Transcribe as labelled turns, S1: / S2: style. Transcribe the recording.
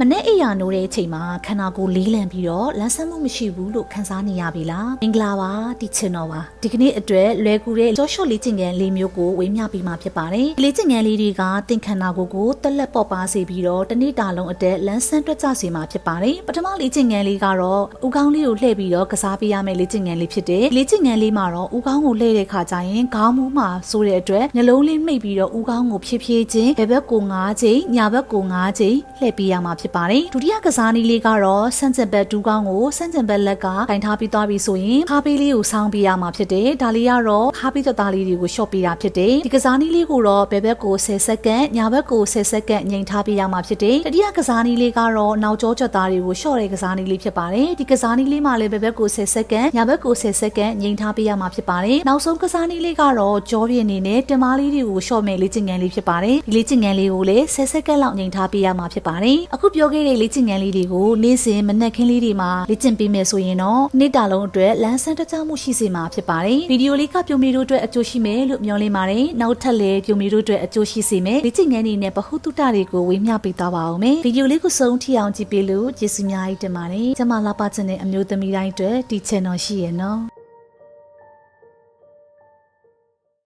S1: မနေ့အိယာနိုးတဲ့အချိန်မှာခန္ဓာကိုယ်လေးလံပြီးတော့လန်းဆန်းမှုမရှိဘူးလို့ခံစားနေရပြီလားမင်္ဂလာပါတီချင်တော်ပါဒီကနေ့အတွက်လွယ်ကူတဲ့ကြောရှော့လေးကျင်ငယ်လေးမျိုးကိုဝေမျှပေးမှာဖြစ်ပါတယ်ဒီလေးကျင်ငယ်လေးတွေကသင်ခန္ဓာကိုယ်ကိုတက်လက်ပေါက်ပါစေပြီးတော့တစ်နေ့တာလုံးအတက်လန်းဆန်းတွက်ကြစေမှာဖြစ်ပါတယ်ပထမလေးကျင်ငယ်လေးကတော့ဥကောင်းလေးကိုလှည့်ပြီးတော့ကစားပေးရမယ့်လေးကျင်ငယ်လေးဖြစ်တယ်လေးကျင်ငယ်လေးမှာတော့ဥကောင်းကိုလှည့်တဲ့ခါကျရင်ခေါင်းမူးမှာဆိုးတဲ့အတွက်နှလုံးလေးမှိတ်ပြီးတော့ဥကောင်းကိုဖြည်းဖြည်းချင်းဘယ်ဘက်ကို၅ချိန်ညာဘက်ကို၅ချိန်လှည့်ပေးရမှာဖြစ်ပါတယ်ဒုတိယကစားနည်းလေးကတော့စန့်ကျင်ဘက်ဒူးကောင်းကိုစန့်ကျင်ဘက်လက်ကကင်ထားပြီးသွားပြီဆိုရင်ခါပေးလေးကိုဆောင်းပေးရမှာဖြစ်တယ်ဒါလေးကတော့ခါပေးသက်သားလေးတွေကိုရှော့ပေးတာဖြစ်တယ်ဒီကစားနည်းလေးကိုတော့ဘယ်ဘက်ကို10စက္ကန့်ညာဘက်ကို10စက္ကန့်ငိန်ထားပေးရမှာဖြစ်တယ်တတိယကစားနည်းလေးကတော့နောက်ကျောချက်သားတွေကိုရှော့တဲ့ကစားနည်းလေးဖြစ်ပါတယ်ဒီကစားနည်းလေးမှာလည်းဘယ်ဘက်ကို10စက္ကန့်ညာဘက်ကို10စက္ကန့်ငိန်ထားပေးရမှာဖြစ်ပါတယ်နောက်ဆုံးကစားနည်းလေးကတော့ကြောပြင်းအနေနဲ့တင်မားလေးတွေကိုရှော့မဲ့လေ့ကျင့်ငန်းလေးဖြစ်ပါတယ်ဒီလေ့ကျင့်ငန်းလေးကိုလည်း10စက္ကန့်လောက်ငိန်ထားပေးရမှာဖြစ်ပါတယ်အခုပြောခဲ့တဲ့လေ့ကျင့်ငန်းလေးတွေကိုနေ့စဉ်မနက်ခင်းလေးတွေမှာလေ့ကျင့်ပေးမယ်ဆိုရင်တော့နေ့တာလုံးအတွက်လန်းဆန်းတကြမှုရှိစေမှာဖြစ်ပါတယ်ဗီဒီယိုလေးကပြုံမီတို့အတွက်အကျိုးရှိမယ်လို့မျှော်လင့်ပါတယ်နောက်ထပ်လည်းပြုံမီတို့အတွက်အကျိုးရှိစေမယ်လေ့ကျင့်ငန်းတွေနဲ့ဗဟုသုတတွေကိုဝေမျှပေးသွားပါအောင်မယ်ဗီဒီယိုလေးကိုစုံထိအောင်ကြည့်ပေးလို့ကျေးဇူးများကြီးတင်ပါတယ်ကျမလာပါချင်တဲ့အမျိုးသမီးတိုင်းအတွက်ဒီ channel ရှိရနော်